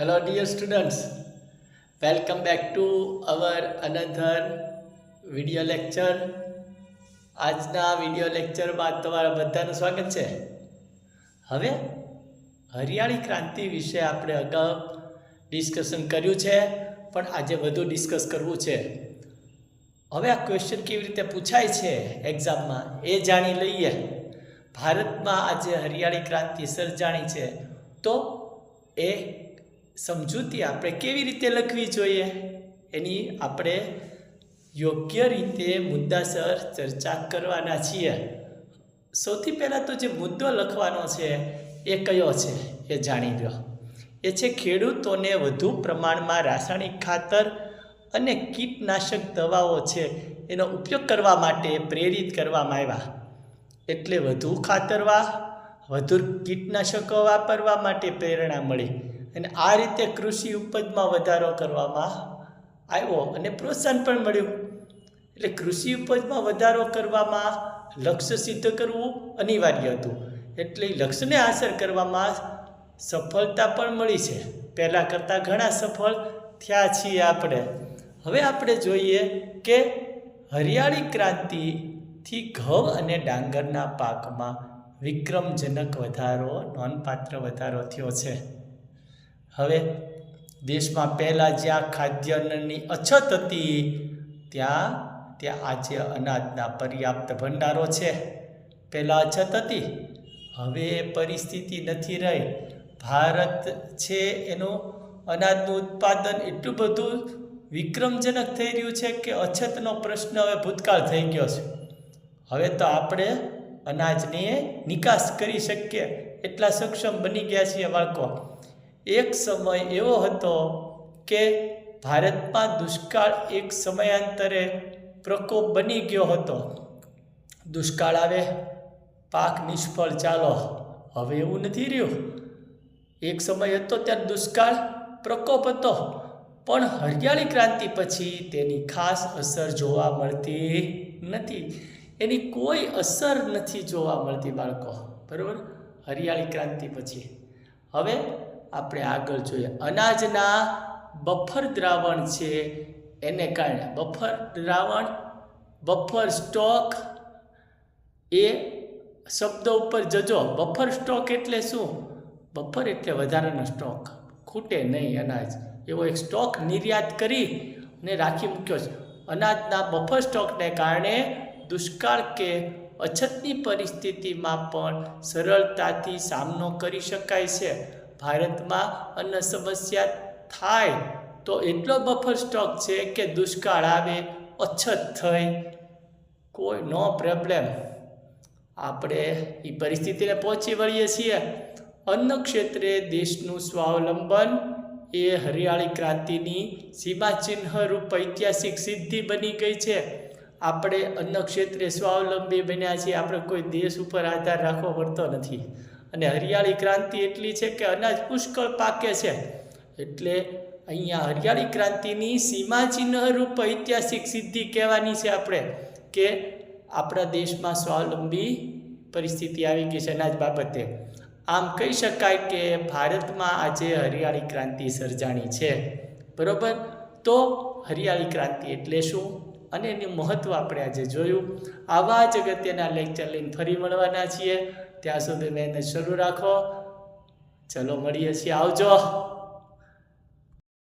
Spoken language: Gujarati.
Hello, dear students. Welcome back to our another video lecture. આજના વિડિયો લેક્ચરમાં તમારા બધાનું સ્વાગત છે હવે હરિયાળી ક્રાંતિ વિશે આપણે અગાઉ ડિસ્કશન કર્યું છે પણ આજે વધુ ડિસ્કસ કરવું છે હવે આ ક્વેશ્ચન કેવી રીતે પૂછાય છે એક્ઝામમાં એ જાણી લઈએ ભારતમાં આજે હરિયાળી ક્રાંતિ સર્જાણી છે તો એ સમજૂતી આપણે કેવી રીતે લખવી જોઈએ? એની આપણે યોગ્ય રીતે મુદ્દાસર ચર્ચા કરવાના છીએ. સૌથી પહેલાં તો જે મુદ્દો લખવાનો છે, એ કયો છે? એ જાણી લો. એ છે, ખેડૂતોને વધુ પ્રમાણમાં રાસાયણિક ખાતર અને કીટનાશક દવાઓ છે, એનો ઉપયોગ કરવા માટે પ્રેરિત કરવામાં આવ્યા. એટલે વધુ ખાતરવા વધુ કીટનાશકો વાપરવા માટે પ્રેરણા મળી. અને આ રીતે કૃષિ ઉપજમાં વધારો કરવામાં આવ્યો અને પ્રોત્સાહન પણ મળ્યું. એટલે કૃષિ ઉપજમાં વધારો કરવામાં લક્ષ્ય સિદ્ધ કરવું અનિવાર્ય હતું. એટલે લક્ષ્યને હાંસલ કરવામાં સફળતા પણ મળી છે. પહેલાં કરતાં ઘણા સફળ થયા છીએ આપણે. હવે આપણે જોઈએ કે હરિયાળી ક્રાંતિથી ઘઉં અને ડાંગરના પાકમાં વિક્રમજનક વધારો, નોંધપાત્ર વધારો થયો છે. હવે દેશમાં પહેલાં જ્યાં ખાદ્યાન્નની અછત હતી, ત્યાં ત્યાં આજે અનાજના પર્યાપ્ત ભંડારો છે. પહેલાં અછત હતી, હવે પરિસ્થિતિ નથી રહી. ભારત છે એનું અનાજનું ઉત્પાદન એટલું બધું વિક્રમજનક થઈ રહ્યું છે કે અછતનો પ્રશ્ન હવે ભૂતકાળ થઈ ગયો છે. હવે તો આપણે અનાજની નિકાસ કરી શકીએ. એટલા સક્ષમ બની ગયા છીએ બાળકો. એક સમય એવો હતો કે ભારતમાં દુષ્કાળ એક સમયાંતરે પ્રકોપ બની ગયો હતો. દુષ્કાળ આવે, પાક નિષ્ફળ, ચાલો, હવે એવું નથી રહ્યું. એક સમય હતો ત્યારે દુષ્કાળ, પ્રકોપ હતો, પણ હરિયાળી ક્રાંતિ પછી તેની ખાસ અસર જોવા મળતી નથી. એની કોઈ અસર નથી જોવા મળતી બાળકો, બરાબર? હરિયાળી ક્રાંતિ પછી. હવે આપણે આગળ જોઈએ. અનાજના બફર દ્રાવણ છે એને કારણે. બફર દ્રાવણ, બફર સ્ટોક એ શબ્દ ઉપર જજો. બફર સ્ટોક એટલે શું? બફર એટલે વધારાનો સ્ટોક. ખૂટે નહીં અનાજ. એવો એક સ્ટોક નિર્યાત કરી ને રાખી મૂક્યો છે. અનાજના બફર સ્ટોકને કારણે દુષ્કાળ કે અછતની પરિસ્થિતિમાં પણ સરળતાથી સામનો કરી શકાય છે. ભારતમાં અન્ન સમસ્યા થાય તો એટલો બફર સ્ટોક છે કે દુષ્કાળ આવે, અછત થઈ, કોઈ નો પ્રોબ્લેમ. આપણે એ પરિસ્થિતિને પહોંચી વળીએ છીએ. અન્ન ક્ષેત્રે દેશનું સ્વાવલંબન એ હરિયાળી ક્રાંતિની સીમાચિહ્ન રૂપ ઐતિહાસિક સિદ્ધિ બની ગઈ છે. આપણે અન્ન ક્ષેત્રે સ્વાવલંબી બન્યા છીએ. આપણે કોઈ દેશ ઉપર આધાર રાખવો પડતો નથી. અને હરિયાળી ક્રાંતિ એટલી છે કે અનાજ પુષ્કળ પાકે છે. એટલે અહીંયા હરિયાળી ક્રાંતિની સીમાચિહ્ન રૂપ ઐતિહાસિક સિદ્ધિ કહેવાની છે આપણે કે આપણા દેશમાં સ્વાવલંબી પરિસ્થિતિ આવી ગઈ છે અનાજ બાબતે. આમ કહી શકાય કે ભારતમાં આજે હરિયાળી ક્રાંતિ સર્જાણી છે. બરાબર? તો હરિયાળી ક્રાંતિ એટલે શું? અને એનું મહત્ત્વ આપણે આજે જોયું. આવા જ અગત્યના લેક્ચર લઈને ફરી મળવાના છીએ. ત્યાં સુધી મહેનત શરૂ રાખો. ચલો મળીએ છીએ. આવજો.